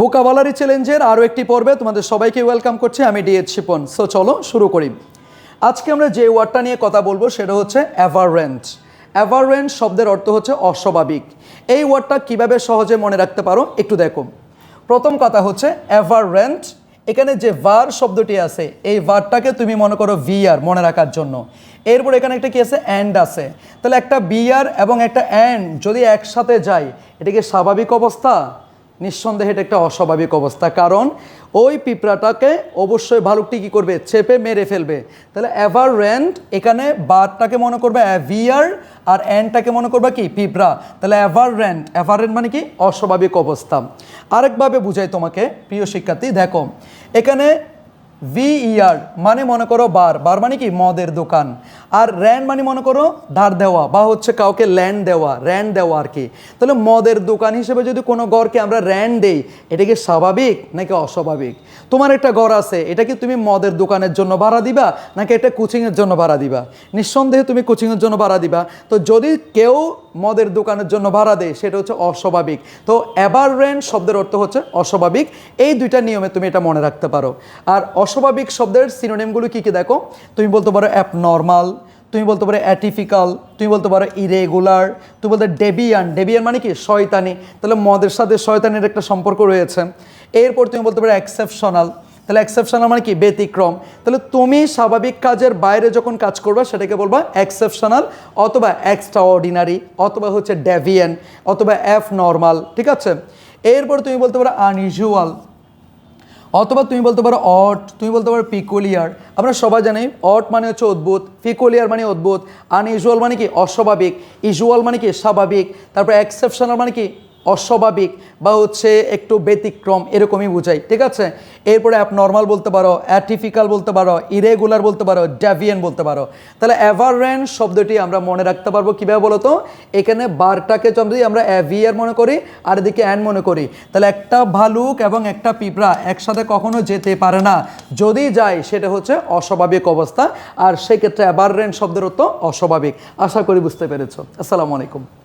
বোকাবালারি চ্যালেঞ্জের আরও একটি পর্বে তোমাদের সবাইকে ওয়েলকাম করছি। আমি ডিএচ শিপন। সো চলো শুরু করি। আজকে আমরা যে ওয়ার্ডটা নিয়ে কথা বলব সেটা হচ্ছে অ্যাভাররেন্ট অ্যাভাররেন্ট শব্দের অর্থ হচ্ছে অস্বাভাবিক। এই ওয়ার্ডটা কীভাবে সহজে মনে রাখতে পারো একটু দেখো। প্রথম কথা হচ্ছে অ্যাভাররেন্ট এখানে যে ভার শব্দটি আছে, এই ভারটাকে তুমি মনে করো ভিআর মনে রাখার জন্য। এরপর এখানে একটা কি আছে অ্যান্ড আছে। তাহলে একটা বিয়ার এবং একটা অ্যান্ড যদি একসাথে যায়, এটা কি স্বাভাবিক অবস্থা? নিঃসন্দেহে এটা একটা অস্বাভাবিক অবস্থা, কারণ ওই পিঁপড়াটাকে অবশ্যই ভালুকটি কী করবে চেপে মেরে ফেলবে। তাহলে এভার রেন্ট এখানে বারটাকে মনে করবে অ্যাভিয়ার আর অ্যান্ডটাকে মনে করবে কি? পিঁপড়া। তাহলে এভার রেন্ট এভার রেন্ট মানে কি? অস্বাভাবিক অবস্থা। আরেকভাবে বুঝাই তোমাকে, প্রিয় শিক্ষার্থী, দেখো, এখানে ভিইআর মানে মনে করো বার। বার মানে কি? মদের দোকান। আর র্যান্ড মানে মনে করো ধার দেওয়া বা হচ্ছে কাউকে ল্যান্ড দেওয়া র্যান্ড দেওয়া আর কি। তাহলে মদের দোকান হিসেবে যদি কোনো ঘরকে আমরা র্যান্ড দেই, এটা কি স্বাভাবিক নাকি অস্বাভাবিক? তোমার একটা ঘর আছে, এটা কি তুমি মদের দোকানের জন্য ভাড়া দিবা নাকি এটা কোচিংয়ের জন্য ভাড়া দিবা? নিঃসন্দেহে তুমি কোচিংয়ের জন্য ভাড়া দিবা। তো যদি কেউ মদের দোকানের জন্য ভাড়া দেয়, সেটা হচ্ছে অস্বাভাবিক। তো এবার রেন্ট শব্দের অর্থ হচ্ছে অস্বাভাবিক। এই দুইটা নিয়মে তুমি এটা মনে রাখতে পারো। আর অস্বাভাবিক শব্দের সিনোনিমগুলো কী কী দেখো? তুমি বলতে পারো অ্যাপ নর্মাল তুমি বলতে পারো অ্যাটিফিক্যাল তুমি বলতে পারো ইরেগুলার তুমি বলতে ডেবিয়ান ডেবিয়ান মানে কি? শয়তানি। তাহলে মদের সাথে শয়তানির একটা সম্পর্ক রয়েছে। এরপর তুমি বলতে পারো এক্সেপশনাল তাহলে এক্সেপশনাল মানে কি? ব্যতিক্রম। তাহলে তুমি স্বাভাবিক কাজের বাইরে যখন কাজ করবে, সেটাকে বলবা এক্সেপশনাল অথবা এক্সট্রা অর্ডিনারি অথবা হচ্ছে ডেভিয়ান অথবা এফ নর্মাল ঠিক আছে? এরপর তুমি বলতে পারো আনইউজুয়াল অথবা তুমি বলতে পারো অট, তুমি বলতে পারো পিকুলিয়ার। আমরা সবাই জানি অট মানে হচ্ছে অদ্ভুত, পিকুলিয়ার মানে অদ্ভুত, আনইউজুয়াল মানে কি অস্বাভাবিক, ইউজুয়াল মানে কি স্বাভাবিক, তারপর এক্সেপশনাল মানে কি অস্বাভাবিক বা হচ্ছে একটু ব্যতিক্রম এরকমই বোঝাই, ঠিক আছে? এরপরে অ্যাপ নর্মাল বলতে পারো অ্যাটিফিক্যাল বলতে পারো ইরেগুলার বলতে পারো ড্যাভিয়ান বলতে পারো। তাহলে অ্যাভারেন শব্দটি আমরা মনে রাখতে পারব কীভাবে বলো তো এখানে বারটাকে যদি আমরা অ্যাভিয়ার মনে করি, আর এদিকে অ্যান মনে করি। তাহলে একটা ভালুক এবং একটা পিঁপড়া একসাথে কখনো যেতে পারে না। যদি যায়, সেটা হচ্ছে অস্বাভাবিক অবস্থা। আর সেক্ষেত্রে অ্যাভারেন শব্দের অর্থ অস্বাভাবিক। আশা করি বুঝতে পেরেছ। আসসালামু আলাইকুম।